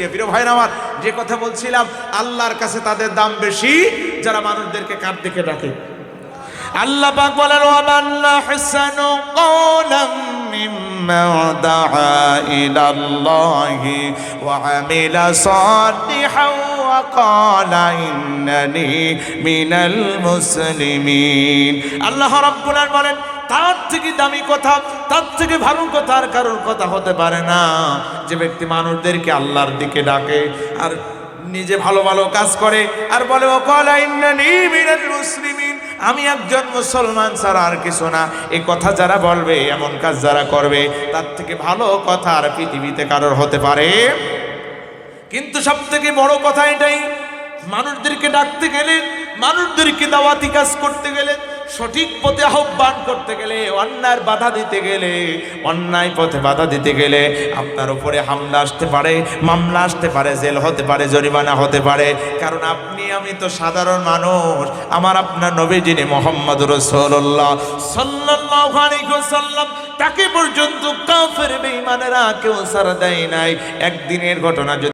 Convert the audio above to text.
প্রিয় প্রিয় ভাইরা আমার, যে কথা বলছিলাম, আল্লাহর কাছে তাদের দাম বেশি, যারা মানুষদেরকে কার দিকে ডাকে? আল্লাহ পাক বলেন ওয়ামান আহসানু কওলাম মিম্মা দাআ ইলা আল্লাহি ওয়া আমিলা সালিহান ওয়া ক্বালা ইন্নানি মিনাল মুসলিমিন। আল্লাহ রাব্বুল আলামিন বলেন তার থেকে দামি কথা, তার থেকে ভালো কথা আর কারোর কথা হতে পারে না। যে ব্যক্তি মানুষদেরকে আল্লাহর দিকে ডাকে আর নিজে ভালো ভালো কাজ করে আর বলে ও মুসলিমিন, আমি একজন মুসলমান ছাড়া আর কিছু না। এই কথা যারা বলবে, এমন কাজ যারা করবে, তার থেকে ভালো কথা আর পৃথিবীতে কারোর হতে পারে। কিন্তু সব থেকে বড় কথা এটাই, মানুষদেরকে ডাকতে গেলে, মানুষদেরকে দাওয়াতি কাজ করতে গেলে সঠিক পথে আহ্বান করতে গেলে, অন্যায়ের বাধা দিতে গেলে, অন্যায় পথে বাধা দিতে গেলে আপনার উপরে হামলা আসতে পারে, মামলা আসতে পারে, জেল হতে পারে, জরিমানা হতে পারে। কারণ আপনি, আমি তো সাধারণ মানুষ। আমার আপনার নবী যিনি মোহাম্মদ রসোল্লাহ ওয়াসাল্লাম, তাকে পর্যন্ত কাফের বেঈমানেরা কেউ সারা দেয় নাই। একদিনের ঘটনা যদি